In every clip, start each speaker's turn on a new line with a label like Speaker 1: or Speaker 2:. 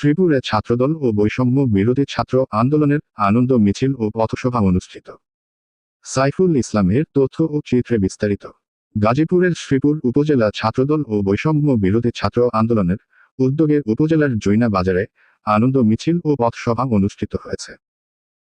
Speaker 1: শ্রীপুরে ছাত্রদল ও বৈষম্য বিরোধী ছাত্র আন্দোলনের আনন্দ মিছিল ও পথসভা অনুষ্ঠিত। সাইফুল ইসলামের তথ্য ও চিত্রে বিস্তারিত। গাজীপুরের শ্রীপুর উপজেলা ছাত্রদল ও বৈষম্য বিরোধী ছাত্র আন্দোলনের উদ্যোগে উপজেলার জৈনা বাজারে আনন্দ মিছিল ও পথসভা অনুষ্ঠিত হয়েছে।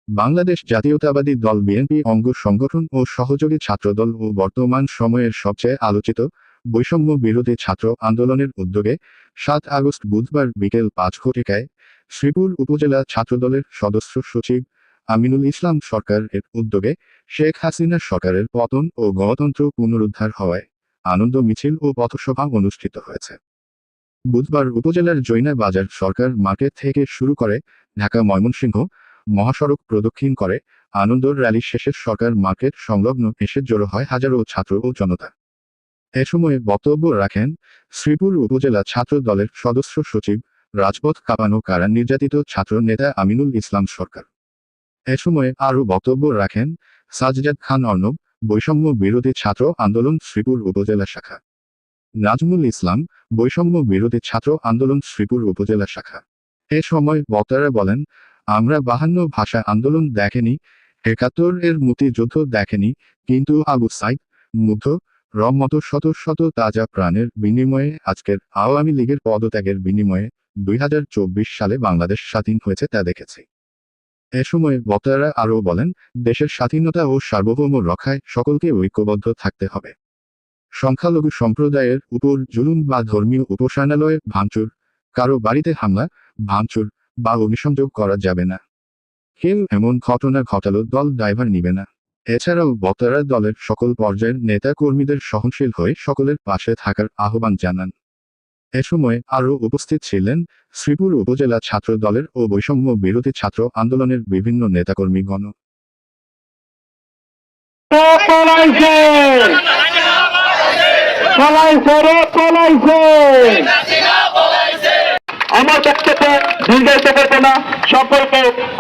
Speaker 1: বাংলাদেশ জাতীয়তাবাদী দল বিএনপি অঙ্গ সংগঠন ও সহযোগী ছাত্রদল ও বর্তমান সময়ের সবচেয়ে আলোচিত বৈষম্য বিরোধী ছাত্র আন্দোলনের উদ্যোগে সাত আগস্ট বুধবার বিকেল পাঁচ ঘটিকায় শ্রীপুর উপজেলা ছাত্রদলের সদস্য সচিব আমিনুল ইসলাম সরকার এর উদ্যোগে শেখ হাসিনা সরকারের পতন ও গণতন্ত্র পুনরুদ্ধার হওয়ায় আনন্দ মিছিল ও পথসভা অনুষ্ঠিত হয়েছে। বুধবার উপজেলার জৈনা বাজার সরকার মার্কেট থেকে শুরু করে ঢাকা ময়মনসিংহ মহাসড়ক প্রদক্ষিণ করে আনন্দ র্যালি শেষে সরকার মার্কেট সংলগ্ন এসে জড়ো হয় হাজারো ছাত্র ও জনতা। এ সময় বক্তব্য রাখেন শ্রীপুর উপজেলা ছাত্র দলের সদস্য সচিব রাজপথ কাঁপানো কারা নির্যাতিত ছাত্র নেতা আমিনুল ইসলাম সরকার। এ সময় আরও বক্তব্য রাখেন সাজজাদ খান অর্ণব, বৈষম্য বিরোধী ছাত্র আন্দোলন শ্রীপুর উপজেলা শাখা। নাজমুল ইসলাম, বৈষম্য বিরোধী ছাত্র আন্দোলন শ্রীপুর উপজেলা শাখা। এ সময় বক্তারা বলেন, আমরা বাহান্ন ভাষা আন্দোলন দেখেনি, একাত্তর এর মুক্তিযুদ্ধ দেখেনি, কিন্তু আবু সাইদ, মুগ্ধ মতো শত শত তাজা প্রাণের বিনিময়ে আজকের আওয়ামী লীগের পদত্যাগের বিনিময়ে দুই হাজার চব্বিশ সালে বাংলাদেশ স্বাধীন হয়েছে তা দেখেছি। এ সময় বক্তারা আরও বলেন, দেশের স্বাধীনতা ও সার্বভৌম রক্ষায় সকলকে ঐক্যবদ্ধ থাকতে হবে। সংখ্যালঘু সম্প্রদায়ের উপর জুলুম বা ধর্মীয় উপাসনালয়ে ভাঙচুর, কারও বাড়িতে হামলা, ভাঙচুর বা অগ্নিসংযোগ করা যাবে না। কেউ এমন ঘটনা ঘটালো দল ড্রাইভার নিবে না। এছাড়াও বক্তারা দলের সকল পর্যায়ের নেতা কর্মীদের সহনশীল হয়ে সকলের পাশে থাকার আহ্বান জানান। এ সময় আরও উপস্থিত ছিলেন শ্রীপুর উপজেলা ছাত্র দলের ও বৈষম্য বিরোধী ছাত্র আন্দোলনের বিভিন্ন নেতাকর্মীগণ।
Speaker 2: আমার বক্তব্য দীর্ঘায়িত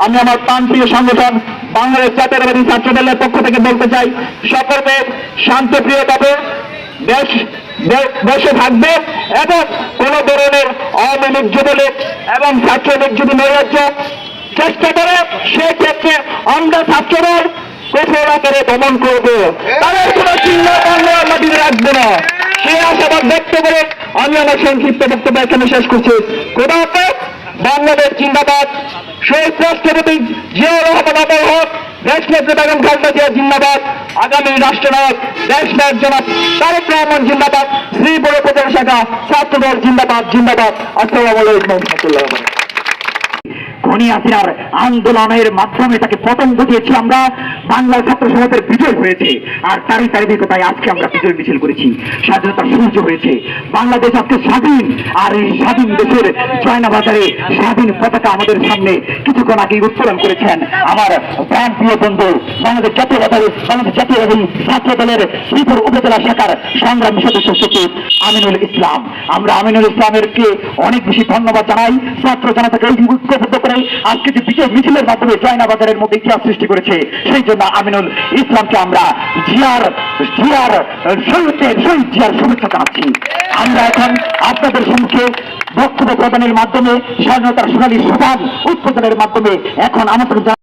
Speaker 2: আমি আমার প্রান্তীয় সংগঠন বাংলাদেশ জাতীয়তাবাদী ছাত্র দলের পক্ষ থেকে বলতে চাই, সকলকে শান্তপ্রিয়ভাবে দেশ, দেশে থাকবে এবং কোন ধরনের আওয়ামী লীগ যুবলীগ এবং ছাত্রলীগ যদি নৈরাজ্য, চেষ্টা করে সেই ক্ষেত্রে আমরা ছাত্রদল কঠোর আকারে দমন করব। তাদের কোন চিহ্ন আমরা মাটিতে রাখব না। সেই আশাবাদ ব্যক্ত করে আমি আমার সংক্ষিপ্ত বক্তব্য এখানে শেষ করছি। কোথা বাংলাদেশ জিন্দাবাদ। শহীদ রাষ্ট্রপতি জিয়াউর রহমান আবুল হক দেশ নেত্রী বেগম খালেদা জিয়া জিন্দাবাদ। আগামী রাষ্ট্রনায়ক দেশ নায়ক জনাব তারেক রহমান জিন্দাবাদ। শ্রীপুর উপজেলা শাখা, ছাত্রদল জিন্দাবাদ জিন্দাবাদ। আসসালামু আলাইকুম রহমতুল্লাহ। হাসিনার আন্দোলনের মাধ্যমে তাকে পতন ঘটিয়েছি আমরা। বাংলা ছাত্র সমাজের বিজয় হয়েছে আর তারই চারিদিকতায় আজকে আমরা বিজয় মিছিল করেছি। স্বাধীনতার সূর্য হয়েছে। বাংলাদেশ আজকে স্বাধীন। আর এই স্বাধীন দেশের জয়না বাজারে স্বাধীন পতাকা আমাদের সামনে কিছুক্ষণ আগে উত্তোলন করেছেন আমার প্রাণ প্রিয় বন্ধু বাংলাদেশ জাতীয় বাজারে বাংলাদেশ জাতীয় ছাত্র দলের শ্রীপুর উপজেলা শাখার সংগ্রামী সদস্য সচিব আমিনুল ইসলাম। আমরা আমিনুল ইসলামের কে অনেক বেশি ধন্যবাদ জানাই। ছাত্র জনতাকে ঐক্যবদ্ধ করে আজকে যে বিজয় মিছিলের মাধ্যমে জয়নাবাজারের মধ্যে ইতিহাস সৃষ্টি করেছে, সেই জন্য আমিনুল ইসলামকে আমরা জিয়ার জিয়ার শহীদের শহীদ জিয়ার শুভেচ্ছা জানাচ্ছি। আমরা এখন আপনাদের সম্মুখে বক্তব্য প্রদানের মাধ্যমে স্বাধীনতার সোনালী সুবাদ উৎপাদনের মাধ্যমে এখন জানাচ্ছি।